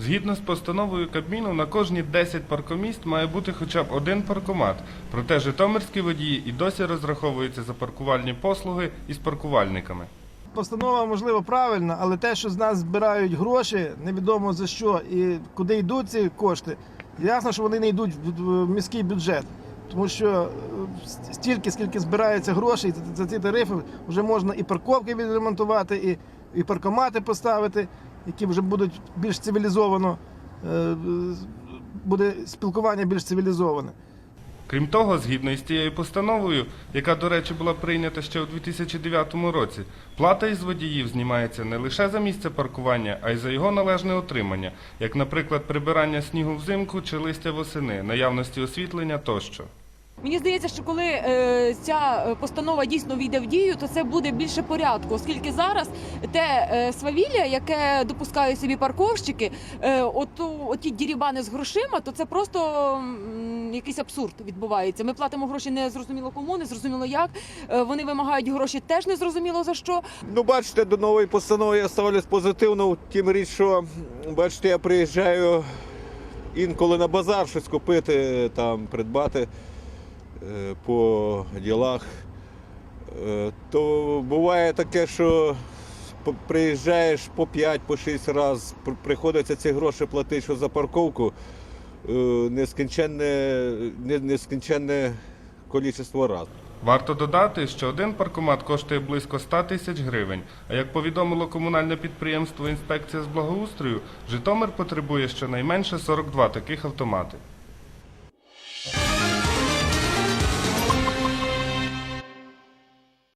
Згідно з постановою Кабміну, на кожні 10 паркоміст має бути хоча б один паркомат. Проте житомирські водії і досі розраховуються за паркувальні послуги із паркувальниками. Постанова, можливо, правильна, але те, що з нас збирають гроші, невідомо за що і куди йдуть ці кошти, ясно, що вони не йдуть в міський бюджет. Тому що е, стільки, скільки збирається грошей за ці тарифи, вже можна і парковки відремонтувати, і, і паркомати поставити, які вже будуть більш цивілізовано, е, буде спілкування більш цивілізоване. Крім того, згідно із тією постановою, яка, до речі, була прийнята ще у 2009 році, плата із водіїв знімається не лише за місце паркування, а й за його належне отримання, як, наприклад, прибирання снігу взимку чи листя восени, наявності освітлення тощо. Мені здається, що коли е, ця е, постанова дійсно війде в дію, то це буде більше порядку, оскільки зараз те е, свавілля, яке допускають собі парковщики, е, оту, оті дірібани з грошима, то це просто м, якийсь абсурд відбувається. Ми платимо гроші не зрозуміло кому, не зрозуміло як. Е, вони вимагають гроші теж не зрозуміло за що. Ну, бачите, до нової постанови я ставлюсь позитивно. Тим річ, що бачите, я приїжджаю інколи на базар щось купити, там придбати по ділах. Е, То буває таке, що приїжджаєш по 5 по 6 разів, приходиться ці гроші платити що за парковку е, нескінченне, не- нескінченне кількість разів. Варто додати, що один паркомат коштує близько 100 тисяч гривень, а як повідомило комунальне підприємство Інспекція з благоустрою, Житомир потребує щонайменше 42 таких автомати.